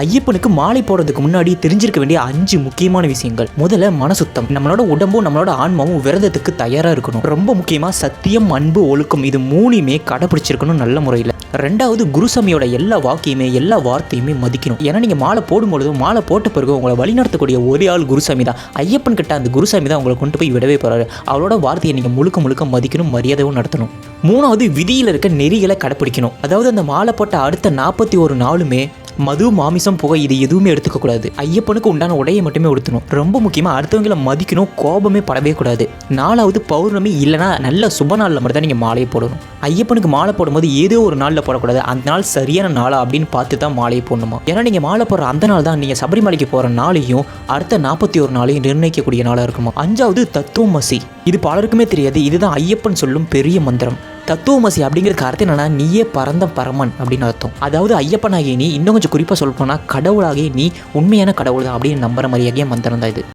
ஐயப்பனுக்கு மாலை போடுறதுக்கு முன்னாடி தெரிஞ்சிருக்க வேண்டிய அஞ்சு முக்கியமான விஷயங்கள். முதல்ல மனசுத்தம். நம்மளோட உடம்பும் நம்மளோட ஆன்மாவும் விரதத்துக்கு தயாரா இருக்கணும். ரொம்ப முக்கியமா சத்தியம் அன்பு ஒழுக்கம் இது மூணுமே கடைபிடிச்சிருக்கணும் நல்ல முறையில். ரெண்டாவது குருசாமியோட எல்லா வாக்கியுமே எல்லா வார்த்தையுமே மதிக்கணும். ஏன்னா நீங்கள் மாலை போடும்பொழுது மாலை போட்ட பிறகு உங்களை வழிநடத்தக்கூடிய ஒரே ஆள் குருசாமி தான். ஐயப்பன் கிட்ட அந்த குருசாமி தான் உங்களை கொண்டு போய் விடவே போறாரு. அவரோட வார்த்தையை நீங்கள் முழுக்க முழுக்க மதிக்கணும் மரியாதையும் நடத்தணும். மூணாவது விதியில் இருக்க நெறிகளை கடைப்பிடிக்கணும் அதாவது அந்த மாலை போட்ட அடுத்த நாற்பத்தி ஒரு நாளுமே மது மாமிசம் புகை இது எதுவுமே எடுத்துக்க கூடாது. ஐயப்பனுக்கு உண்டான உடையை மட்டுமே உடுத்தணும். ரொம்ப முக்கியமாக அடுத்தவங்களை மதிக்கணும் கோபமே படவே கூடாது. நாலாவது பௌர்ணமி இல்லைனா நல்ல சுப நாளில் மட்டும் தான் நீங்கள் மாலையை போடணும். ஐயப்பனுக்கு மாலை போடும்போது ஏதோ ஒரு நாளில் போடக்கூடாது. அந்த நாள் சரியான நாளா அப்படின்னு பார்த்து தான் மாலையை போடணுமா? ஏன்னா நீங்கள் மாலை போடுற அந்த நாள் தான் நீங்கள் சபரிமலைக்கு போகிற நாளையும் அடுத்த நாற்பத்தி ஒரு நாளையும் நிர்ணயிக்கக்கூடிய நாளாக இருக்குமா? அஞ்சாவது தத்துவமசி. இது பலருக்குமே தெரியாது. இதுதான் ஐயப்பன் சொல்லும் பெரிய மந்திரம். தத்துவமசி அப்படிங்கிற அர்த்தம் என்னன்னா நீயே பரந்த பரமன் அப்படின்னு அர்த்தம். அதாவது ஐயப்பனாகிய நீ இன்னும் கொஞ்சம் குறிப்பாக சொல்லப்போனால் கடவுளாகிய நீ உண்மையான கடவுள் தான் அப்படின்னு நம்புற மாதிரியாகிய மந்திரம் தான் இது.